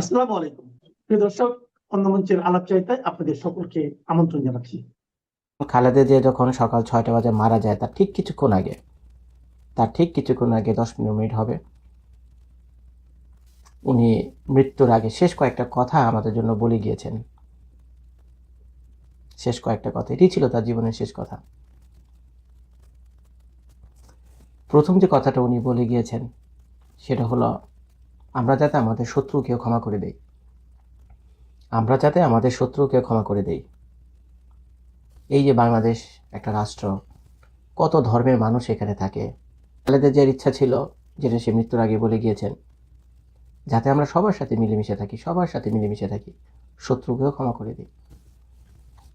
আসসালামু আলাইকুম। প্রিয় দর্শক অন্য মঞ্চের আলাপ চাইতায় আপনাদের সকলকে আমন্ত্রণ জানাচ্ছি। খালেদা জিয়া যখন সকাল ছয়টা বাজে মারা যায়, তার ঠিক কিছুক্ষণ আগে, তার ঠিক কিছুক্ষণ আগে দশ মিনিট হবে। উনি মৃত্যুর আগে শেষ কয়েকটা কথা আমাদের জন্য বলে গিয়েছেন। শেষ কয়েকটা কথা এটি ছিল তার জীবনের শেষ কথা। প্রথম যে কথাটা উনি বলে গিয়েছেন, সেটা হলো আমরা যাতে আমাদের শত্রুকে ক্ষমা করে দেই। আমরা যাতে আমাদের শত্রুকে ক্ষমা করে দেই। এই যে বাংলাদেশ একটা রাষ্ট্র, কত ধর্মের মানুষ এখানে থাকে। খালেদা জিয়ার ইচ্ছা ছিল, যেটা সে মৃত্যুর আগে বলে গিয়েছেন, যাতে আমরা সবার সাথে মিলেমিশে থাকি, সবার সাথে মিলেমিশে থাকি, শত্রুকেও ক্ষমা করে দিই।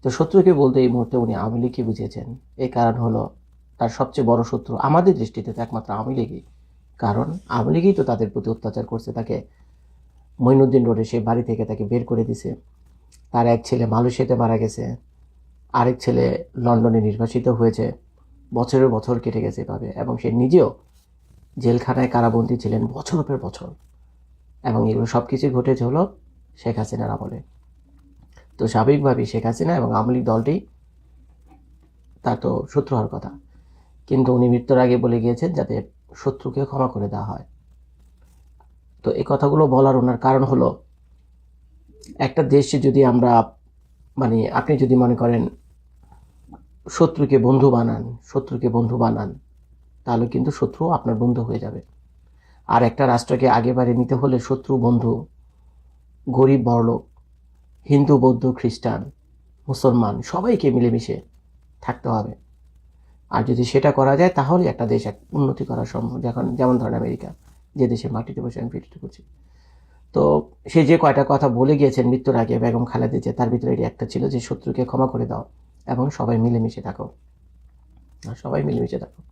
তো শত্রুকে বলতে এই মুহূর্তে উনি আওয়ামী লীগকে বুঝিয়েছেন। এই কারণ হলো, তার সবচেয়ে বড় শত্রু আমাদের দৃষ্টিতে তো একমাত্র আওয়ামী লীগই। কারণ আওয়ামী লীগই তো তাদের প্রতি অত্যাচার করছে, তাকে মঈনুদ্দিন রোডে সে বাড়ি থেকে তাকে বের করে দিছে। তার এক ছেলে মালয়েশিয়াতে মারা গেছে, আরেক ছেলে লন্ডনে নির্বাসিত হয়েছে, বছরের বছর কেটে গেছে এভাবে, এবং সে নিজেও জেলখানায় কারাবন্দী ছিলেন বছরের পর বছর। এবং এগুলো সব কিছু ঘটেছে হলো শেখ হাসিনার আমলে। তো স্বাভাবিকভাবেই শেখ হাসিনা এবং আওয়ামী লীগ দলটি তার তো শত্রু হওয়ার কথা। কিন্তু উনি মৃত্যুর আগে বলে গিয়েছেন যাতে শত্রুকে ক্ষমা করে দেওয়া হয়। তো এই কথাগুলো বলার ওনার কারণ হলো, একটা দেশে যদি আমরা মানে আপনি যদি মনে করেন শত্রুকে বন্ধু বানান, শত্রুকে বন্ধু বানান, তাহলে কিন্তু শত্রু আপনার বন্ধু হয়ে যাবে। আর একটা রাষ্ট্রকে আগে বাড়ি নিতে হলে শত্রু, বন্ধু, গরিব, বড়লোক, হিন্দু, বৌদ্ধ, খ্রিস্টান, মুসলমান, সবাইকে মিলেমিশে থাকতে হবে। আর যদি সেটা করা যায়, তাহলে একটা দেশ এক উন্নতি করা সম্ভব। যখন যেমন ধরেন আমেরিকা, যে দেশে মাটিতে বসে আমি ভিডিওটি করছি। তো সে যে কয়টা কথা বলে গিয়েছেন, মৃত্যুর আগে বেগম খালেদা যে তার ভিতরে এটি একটা ছিল যে, শত্রুকে ক্ষমা করে দাও এবং সবাই মিলেমিশে থাকো। সবাই মিলেমিশে থাকো।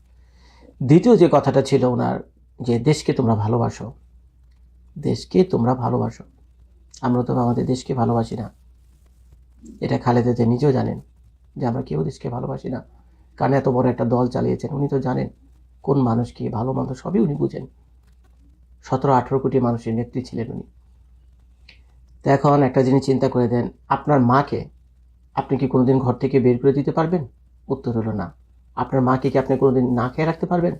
দ্বিতীয় যে কথাটা ছিল ওনার, যে দেশকে তোমরা ভালোবাসো, দেশকে তোমরা ভালোবাসো। আমরা তো আমাদের দেশকে ভালোবাসি না। এটা খালেদা যে নিজেও জানেন যে আমরা কেউ দেশকে ভালোবাসি না। কারণ এত বড় একটা দল চালিয়েছেন, উনি তো জানেন কোন মানুষ কি, ভালো মন্দ সবই উনি বুঝেন। সতেরো, আঠেরো কোটি মানুষের নেত্রী ছিলেন উনি। তো এখন একটা জিনিস চিন্তা করে দেন, আপনার মাকে আপনি কি কোনোদিন ঘর থেকে বের করে দিতে পারবেন? উত্তর হলো না। আপনার মাকে কি আপনি কোনোদিন না খেয়ে রাখতে পারবেন?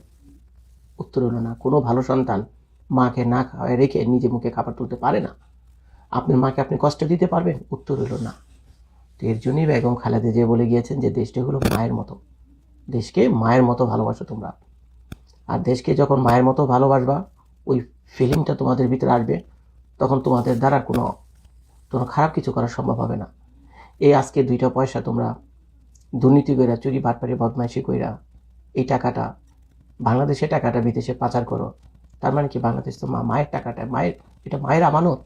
উত্তর হলো না। কোনো ভালো সন্তান মাকে না খাওয়ায় রেখে নিজে মুখে খাবার তুলতে পারে না। আপনার মাকে আপনি কষ্ট দিতে পারবেন? উত্তর হলো না। তো এর জন্যই বেগম খালেদা যে বলে গিয়েছেন যে, দেশটি হলো মায়ের মতো। দেশকে মায়ের মতো ভালোবাসো তোমরা। আর দেশকে যখন মায়ের মতো ভালোবাসবা, ওই ফিলিংটা তোমাদের ভিতরে আসবে, তখন তোমাদের দ্বারা কোনো কোনো খারাপ কিছু করা সম্ভব হবে না। এই আজকে দুইটা পয়সা তোমরা দুর্নীতি কইরা, চুরি, বাটপারি, বদমাইশি কইরা, এই টাকাটা, বাংলাদেশের টাকাটা বিদেশে পাচার করো। তার মানে কি? বাংলাদেশ তো মা, মায়ের টাকাটা, মায়ের, এটা মায়ের আমানত।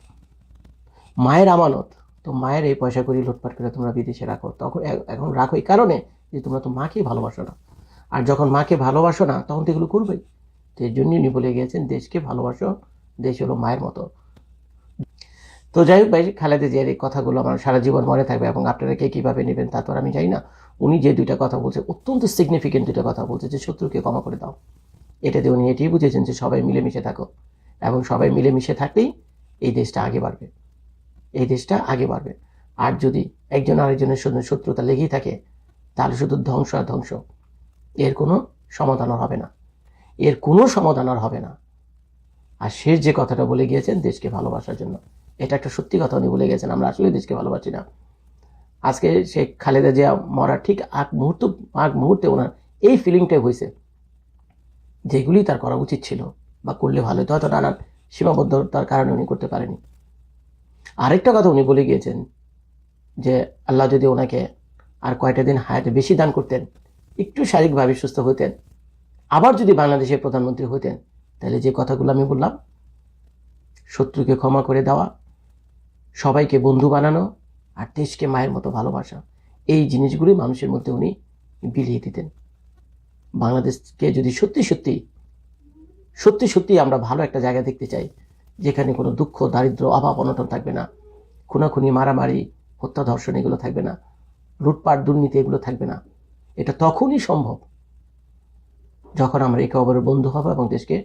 মায়ের আমানত। তো মায়ের এই পয়সা করি লুটপাট করে তোমরা বিদেশে রাখো। তখন এখন রাখো এই কারণে যে তোমরা তো মাকেই ভালোবাসো না। আর যখন মাকে ভালোবাসো না, তখন তো এগুলো করবেই। তো এর জন্যই উনি বলে গিয়েছেন, দেশকে ভালোবাসো, দেশ হলো মায়ের মতো। তো যাই হোক ভাই, খালেদা জিয়ার এই কথাগুলো আমার সারা জীবন মনে থাকবে এবং আপনারা কে কীভাবে নেবেন তা তো আমি জানি না। উনি যে দুইটা কথা বলছে, অত্যন্ত সিগনিফিকেন্ট দুইটা কথা বলছে যে শত্রুকে ক্ষমা করে দাও। এটাতে উনি এটাই বুঝেছেন যে সবাই মিলেমিশে থাকো। এবং সবাই মিলেমিশে থাকলেই এই দেশটা আগে বাড়বে। এই দেশটা আগে বাড়বে। আর যদি একজন আরেকজনের শত্রুতা লেগেই থাকে তাহলে শুধু ধ্বংস আর ধ্বংস। এর কোনো সমাধান আর হবে না। এর কোনো সমাধান আর হবে না। আর শেষ যে কথাটা বলে গিয়েছেন দেশকে ভালোবাসার জন্য, এটা একটা সত্যি কথা উনি বলে গেছেন আমরা আসলে দেশকে ভালোবাসি না। আজকে সে খালেদা জিয়া মরার ঠিক আগ মুহূর্ত, আগ মুহূর্তে ওনার এই ফিলিংটাই হয়েছে, যেগুলি তার করা উচিত ছিল বা করলে ভালো হতো, হয়তো নানান সীমাবদ্ধতার কারণে উনি করতে পারেনি। আরেকটা কথা উনি বলে গিয়েছেন যে, আল্লাহ যদি ওনাকে আর কয়টা দিন হায়াতে বেশি দান করতেন, একটু শারীরিকভাবে সুস্থ হতেন, আবার যদি বাংলাদেশের প্রধানমন্ত্রী হতেন, তাহলে যে কথাগুলো আমি বললাম, শত্রুকে ক্ষমা করে দেওয়া, সবাইকে বন্ধু বানানো, আর দেশকে মায়ের মতো ভালোবাসা, এই জিনিসগুলি মানুষের মধ্যে উনি বিলিয়ে দিতেন। বাংলাদেশকে যদি সত্যি সত্যি সত্যি সত্যি আমরা ভালো একটা জায়গা দেখতে চাই, যেখানে কোনো দুঃখ দারিদ্র অভাব, অনটন থাকবে না, খুনাখুনি, মারামারি, হত্যা, ধর্ষণ, এগুলো থাকবে না। লুটপাট, দুর্নীতি এগুলো থাকবে না। এটা তখনই সম্ভব যখন আমরা একে অপরের বন্ধু হব এবং দেশকে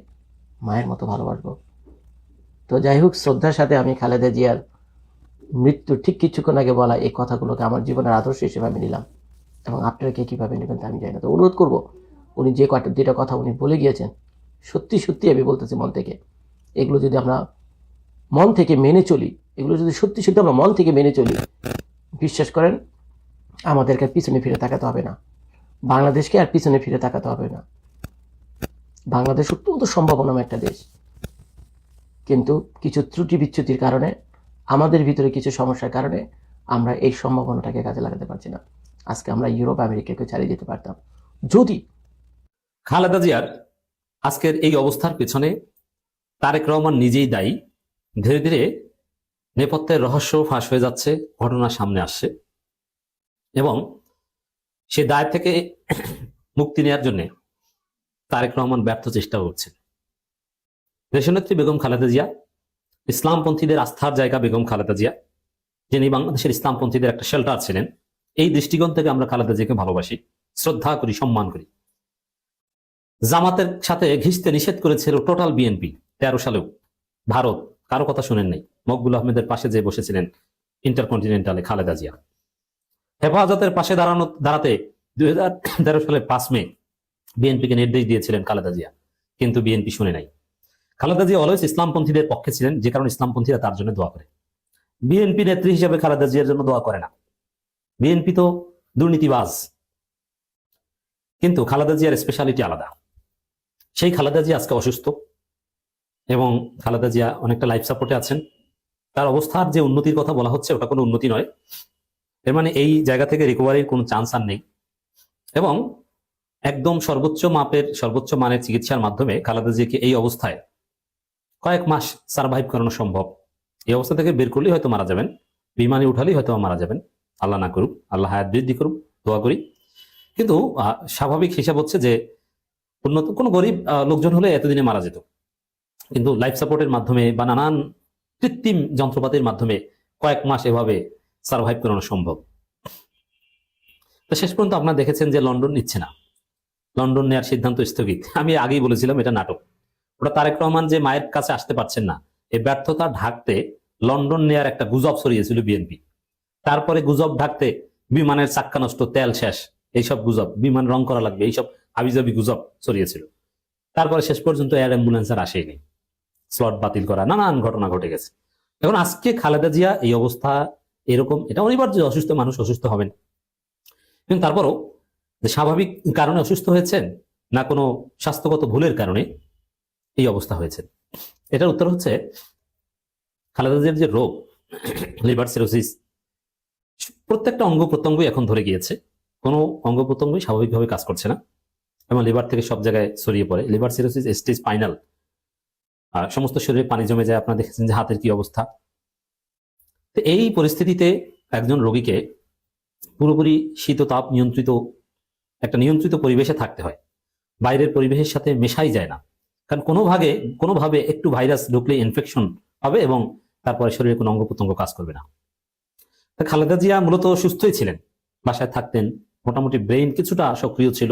মায়ের মতো ভালোবাসবো। তো যাই হোক, শ্রদ্ধার সাথে আমি খালেদা জিয়ার মৃত্যু ঠিক কিছুক্ষণ আগে বলা এই কথাগুলোকে আমার জীবনের আদর্শ হিসেবে আমি নিলাম এবং আপনারা কে কীভাবে নেবেন তা আমি জানি না। তো অনুরোধ করব, উনি যে কটা, দুইটা কথা উনি বলে গিয়েছেন, সত্যি সত্যি আমি বলতেছি মন থেকে। এগুলো যদি আমরা মন থেকে মেনে চলি, এগুলো যদি সত্যি সত্যি আমরা মন থেকে মেনে চলি, বিশ্বাস করেন আমাদেরকে আর পিছনে ফিরে তাকাতে হবে না। বাংলাদেশকে আর পিছনে ফিরে তাকাতে হবে না। বাংলাদেশ অত্যন্ত সম্ভাবনাময় একটা দেশ। কিন্তু কিছু ত্রুটি বিচ্যুতির কারণে, আমাদের ভিতরে কিছু সমস্যার কারণে আমরা এই সম্ভাবনাটাকে কাজে লাগাতে পারছি না। আজকে আমরা ইউরোপ আমেরিকাকে চালিয়ে যেতে পারতাম। যদি খালেদা জিয়ার আজকের এই অবস্থার পেছনে তারেক রহমান নিজেই দায়ী, ধীরে ধীরে নেপথ্যের রহস্য ফাঁস হয়ে যাচ্ছে, ঘটনা সামনে আসছে। এবং সে দায় থেকে মুক্তি নেওয়ার জন্য তারেক রহমান ব্যর্থ চেষ্টা করছেন। দেশনেত্রী বেগম খালেদা জিয়া, ইসলামপন্থীদের আস্থার জায়গা বেগম খালেদা জিয়া, যিনি বাংলাদেশের ইসলামপন্থীদের একটা শেল্টার ছিলেন, এই দৃষ্টিকোণ থেকে আমরা খালেদা জিয়াকে ভালোবাসি, শ্রদ্ধা করি, সম্মান করি। জামাতের সাথে ঘিসতে নিষেধ করেছিল টোটাল বিএনপি তেরো সালেও। ভারত, কারও কথা শুনেন নাই। মকবুল আহমেদের পাশে যে বসেছিলেন ইন্টারকন্টিনেন্টালে খালেদা জিয়া। হেফাজতের পাশে দাঁড়ানো দাঁড়াতে দুই সালের পাঁচ মে বিএনপিকে নির্দেশ দিয়েছিলেন খালেদা জিয়া। কিন্তু বিএনপি শুনে নাই। খালেদা জিয়া অলওয়েজ ইসলামপন্থীদের পক্ষে ছিলেন, যে কারণে ইসলামপন্থীরা তার জন্য দোয়া করে। বিএনপি নেত্রী হিসেবে খালেদা জিয়ার জন্য দোয়া করে না। বিএনপি তো দুর্নীতিবাজ। কিন্তু খালেদা জিয়ার স্পেশালিটি আলাদা। সেই খালেদা জিয়া আজকে অসুস্থ এবং খালেদা জিয়া অনেকটা লাইফ সাপোর্টে আছেন। তার অবস্থার যে উন্নতির কথা বলা হচ্ছে, ওটা কোনো উন্নতি নয়। এর মানে এই জায়গা থেকে রিকভারির কোনো চান্স আর নেই। এবং একদম সর্বোচ্চ মাপের, সর্বোচ্চ মানের চিকিৎসার মাধ্যমে খালেদা জিয়াকে এই অবস্থায় কয়েক মাস সার্ভাইভ করানো সম্ভব। এই অবস্থা থেকে বের করলেই হয়তো মারা যাবেন, বিমানে উঠালেই হয়তো মারা যাবেন। আল্লাহ না করুক, আল্লাহ হায়াত বৃদ্ধি করুক, দোয়া করি। কিন্তু স্বাভাবিক হিসাব হচ্ছে যে উন্নত কোনো গরিব লোকজন হলে এতদিনে মারা যেত। কিন্তু লাইফ সাপোর্টের মাধ্যমে বা নানান কৃত্রিম যন্ত্রপাতির মাধ্যমে কয়েক মাস এভাবে সার্ভাইভ করানো সম্ভব। তো শেষ পর্যন্ত আপনারা দেখেছেন যে লন্ডন নিচ্ছে না। লন্ডন নেওয়ার সিদ্ধান্ত স্থগিত। আমি আগেই বলেছিলাম, এটা নাটক। ওটা তারেক রহমান যে মায়ের কাছে আসতে পারছেন না, এই ব্যর্থতা ঢাকতে লন্ডন নেয়ার একটা গুজব ছড়িয়েছিল বিএনপি। তারপরে গুজব ঢাকতে বিমানের চাক্কা নষ্ট, তেল শেষ, এইসব গুজব, বিমান রং করা লাগবে, এইসব হাবিজাবি গুজব ছড়িয়েছিল। তারপরে শেষ পর্যন্ত এয়ার অ্যাম্বুলেন্স আর আসেনি। স্লট বাতিল করা, নানান ঘটনা ঘটে গেছে। এখন আজকে খালেদা জিয়া এই অবস্থা এরকম, এটা অনিবার্য অসুস্থ মানুষ অসুস্থ হবেন। কিন্তু তারপরও স্বাভাবিক কারণে অসুস্থ হয়েছেন না কোনো স্বাস্থ্যগত ভুলের কারণে এই অবস্থা হয়েছে। এটার উত্তর হচ্ছে খালেদা জিয়ার যে রোগ, লিভার সিরোসিস, প্রত্যেকটা অঙ্গ প্রত্যঙ্গই এখন ধরে গিয়েছে। কোনো অঙ্গ প্রত্যঙ্গই স্বাভাবিকভাবে কাজ করছে না এবং লিভার থেকে সব জায়গায় ছড়িয়ে পড়ে। লিভার সিরোসিস, স্টেজ ফাইনাল সমস্ত শরীরে পানি জমে যায়। আপনারা দেখেছেন যে হাতের কি অবস্থা। তো এই পরিস্থিতিতে একজন রোগীকে পুরোপুরি শীত তাপ নিয়ন্ত্রিত, একটা নিয়ন্ত্রিত পরিবেশে থাকতে হয়। বাইরের পরিবেশের সাথে মেশাই যায় না। কারণ কোনো ভাগে কোনোভাবে একটু ভাইরাস ঢুকলে ইনফেকশন হবে এবং তারপরে শরীরে কোনো অঙ্গ প্রত্যঙ্গ কাজ করবে না। তা খালেদা জিয়া মূলত সুস্থই ছিলেন, বাসায় থাকতেন, মোটামুটি ব্রেইন কিছুটা সক্রিয় ছিল,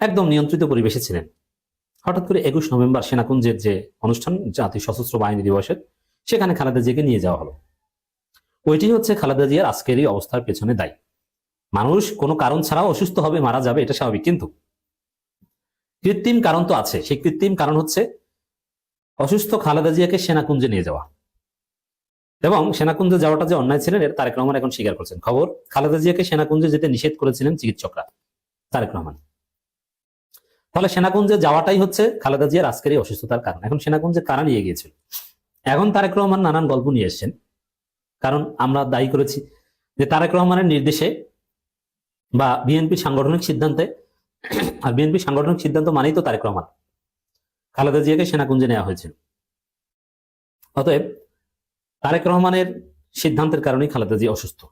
একদম নিয়ন্ত্রিত পরিবেশে ছিলেন। হঠাৎ করে একুশ নভেম্বর সেনাকুঞ্জের যে অনুষ্ঠান জাতীয় সশস্ত্র বাহিনী দিবসের সেখানে খালেদা জিয়াকে নিয়ে যাওয়া হলো। ওইটি হচ্ছে খালেদা জিয়ার আজকের এই অবস্থার পেছনে দায়ী। মানুষ কোনো কারণ ছাড়াও অসুস্থ হবে, মারা যাবে, এটা স্বাভাবিক। কিন্তু কৃত্রিম কারণ তো আছে। সেই কৃত্রিম কারণ হচ্ছে অসুস্থ খালেদা জিয়াকে সেনাকুঞ্জে নিয়ে যাওয়া। এবং সেনাকুঞ্জে যাওয়াটা যে অন্যায় ছিলেন, এটা তারেক রহমান এখন স্বীকার করছেন। খবর, খালেদা জিয়াকে সেনাকুঞ্জে যেতে নিষেধ করেছিলেন চিকিৎসকরা, তারেক রহমান। ফলে সেনাকুঞ্জে যাওয়াটাই হচ্ছে খালেদা জিয়ার আজকের এই অসুস্থতার কারণ। এখন সেনাকুঞ্জে কারা নিয়ে গিয়েছিল? এখন তারেক রহমান নানান গল্প নিয়ে এসছেন। কারণ আমরা দায়ী করেছি যে তারেক রহমানের নির্দেশে বা বিএনপি সাংগঠনিক সিদ্ধান্তে, আর বিএনপি সাংগঠনিক সিদ্ধান্ত মানেই তো তারেক রহমান। খালেদা জিয়াকে সেনাকুঞ্জে নেওয়া হয়েছিল। অতএব তারেক রহমানের সিদ্ধান্তের কারণেই খালেদা জিয়া অসুস্থ।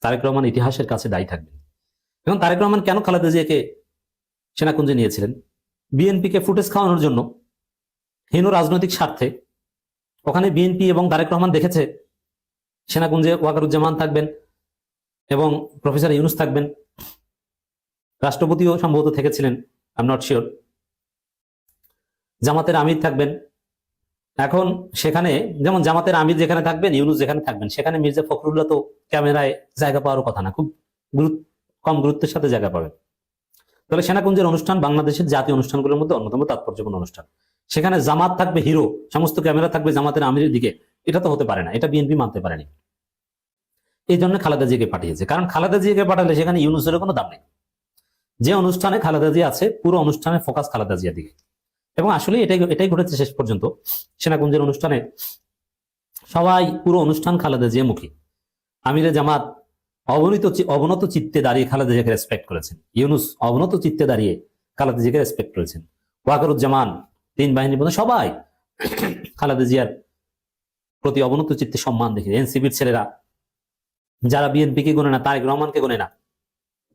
তারেক রহমান ইতিহাসের কাছে দায়ী থাকবেন। এবং তারেক রহমান কেন খালেদা জিয়াকে সেনাকুঞ্জে নিয়েছিলেন? বিএনপিকে ফুটেজ খাওয়ানোর জন্য হীন রাজনৈতিক স্বার্থে ওখানে বিএনপি এবং তারেক রহমান দেখেছে, সেনাকুঞ্জে ওয়াকারুজ্জামান থাকবেন এবং প্রফেসর ইউনুস থাকবেন। রাষ্ট্রপতিও সম্ভবত থেকেছিলেন আই নট শিওর জামাতের আমির থাকবেন। এখন সেখানে, যেমন জামাতের আমির যেখানে থাকবেন, ইউনুস যেখানে থাকবেন, সেখানে মির্জা ফখরুল্লাহ তো ক্যামেরায় জায়গা পাওয়ারও কথা না, খুব গুরুত্ব কম গুরুত্বের সাথে জায়গা পাবেন। তাহলে সেনাকুঞ্জের অনুষ্ঠান বাংলাদেশের জাতীয় অনুষ্ঠানগুলোর মধ্যে অন্যতম তাৎপর্যপূর্ণ অনুষ্ঠান। সেখানে জামাত থাকবে হিরো, সমস্ত ক্যামেরা থাকবে জামাতের আমিরের দিকে। এটা তো হতে পারে না, এটা বিএনপি মানতে পারেনি। এই জন্য খালেদা জিয়াকে পাঠিয়েছে, কারণ খালেদা জিয়াকে পাঠালে সেখানে ইউনুসের কোনো দাম নেই। যে অনুষ্ঠানে খালেদা জিয়া আছে, পুরো অনুষ্ঠানের ফোকাস খালেদা জিয়ার দিকে। এবং আসলে এটাই এটাই ঘটেছে শেষ পর্যন্ত। সেনাকুঞ্জের অনুষ্ঠানে সবাই, পুরো অনুষ্ঠান খালেদা জিয়া মুখী। আমিরে জামাত অবনীত অবনত চিত্তে দাঁড়িয়ে খালেদা জিয়াকে রেসপেক্ট করেছেন। ইউনুস অবনত চিত্তে দাঁড়িয়ে খালেদা জিয়াকে রেসপেক্ট করেছেন। ওয়াকারুজ্জামান তিন বাহিনীর মধ্যে সবাই খালেদা জিয়ার প্রতি অবনত চিত্তে সম্মান দেখে এনসিপির ছেলেরা, যারা বিএনপিকে গোনে না, তারেক রহমানকে গোনে না,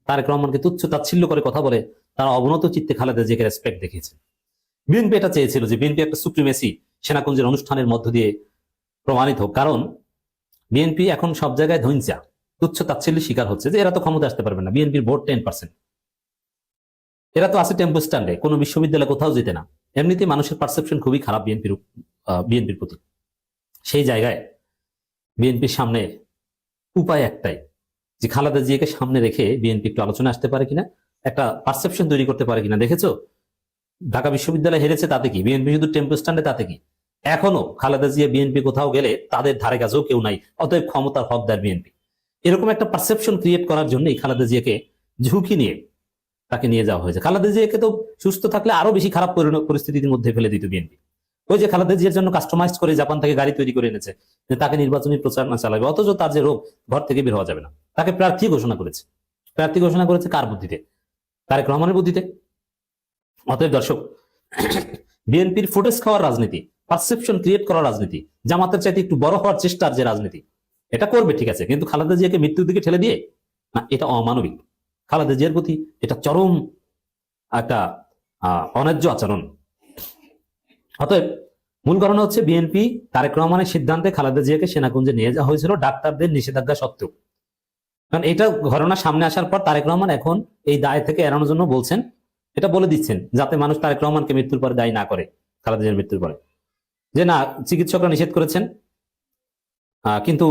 তারেক রহমানকে তুচ্ছ তাচ্ছিল্য করে কথা বলে, তারা অবনত চিত্তে খালেদা জিয়াকে রেসপেক্ট দেখিয়েছে। বিএনপি এটা চেয়েছিল যে বিএনপি একটা সুপ্রিমেসি সেনাকুঞ্জের অনুষ্ঠানের মধ্য দিয়ে প্রমাণিত হোক। কারণ বিএনপি এখন সব জায়গায় ধৈঞ্চা তুচ্ছ তাচ্ছিল্যের শিকার হচ্ছে যে এরা তো ক্ষমতা আসতে পারবে না। বিএনপির ভোট টেন পার্সেন্ট এরা তো আছে টেম্পো স্ট্যান্ডে কোনো বিশ্ববিদ্যালয়ে কোথাও যেতে না। এমনিতে মানুষের পারসেপশন খুবই খারাপ বিএনপির বিএনপির প্রতি। সেই জায়গায় বিএনপির সামনে উপায় একটাই, যে খালেদা জিয়াকে সামনে রেখে বিএনপি একটু আলোচনা আসতে পারে কিনা, একটা পারসেপশন তৈরি করতে পারে কিনা। দেখেছ? ঢাকা বিশ্ববিদ্যালয় হেরেছে তাতে কি? বিএনপি শুধু টেম্পো স্ট্যান্ডে তাতে কি? এখনও খালেদা জিয়া বিএনপি কোথাও গেলে তাদের ধারে কাছেও কেউ নাই, অতএব ক্ষমতার হকদার বিএনপি এরকম একটা পারসেপশন ক্রিয়েট করার জন্যই খালেদা জিয়াকে ঝুঁকি নিয়ে তাকে নিয়ে যাওয়া হয়েছে। খালেদা জিয়াকে তো সুস্থ থাকলে আরও বেশি খারাপ পরিস্থিতির মধ্যে ফেলে দিত বিএনপি। ওই যে খালেদা জিয়ার জন্য কাস্টমাইজ করে জাপান থেকে গাড়ি তৈরি করে এনেছে, যে তাকে নির্বাচনী প্রচারণা চালাবে, অথচ তার যে রোগ, ঘর থেকে বের হওয়া যাবে না। তাকে প্রার্থী ঘোষণা করেছে। প্রার্থী ঘোষণা করেছে কার বুদ্ধিতে? তারেক রহমানের বুদ্ধিতে। অতএব দর্শক, বিএনপির ফুটেজ খাওয়ার রাজনীতি পারসেপশন ক্রিয়েট করার রাজনীতি, জামাতের চাইতে একটু বড় হওয়ার চেষ্টার যে রাজনীতি, এটা করবে ঠিক আছে, কিন্তু খালেদা জিয়াকে মৃত্যুর দিকে ঠেলে দিয়ে? না, এটা অমানবিক। খালেদা জিয়ার প্রতি এটা চরম একটা অন্যায্য আচরণ। অতএব মূল কারণ হচ্ছে বিএনপি তারেক রহমানের সিদ্ধান্তে খালেদা জিয়াকে সেনাকুঞ্জে নিয়ে যাওয়া হয়েছিল ডাক্তারদের নিষেধাজ্ঞা সত্ত্বেও। কারণ এটা ঘটনা সামনে আসার পর তারেক রহমান এখন এই দায় থেকে এড়ানোর জন্য বলছেন, এটা বলে দিচ্ছেন, যাতে মানুষ তারেক রহমানকে মৃত্যুর পরে দায়ী না করে, খালেদা জিয়ার মৃত্যুর পরে। যে না, চিকিৎসকরা নিষেধ করেছেন কিন্তু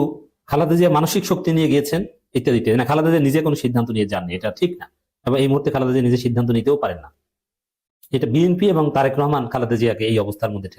খালেদা জিয়া মানসিক শক্তি নিয়ে গিয়েছেন ইত্যাদি ইত্যাদি। না, খালেদা জিয়া নিজে কোনো সিদ্ধান্ত নিয়ে যাননি, এটা ঠিক না। এবং এই মুহূর্তে খালেদা জিয়া নিজে সিদ্ধান্ত নিতেও পারেন না। এটা বিএনপি এবং তারেক রহমান খালেদা জিয়াকে এই অবস্থার মধ্যে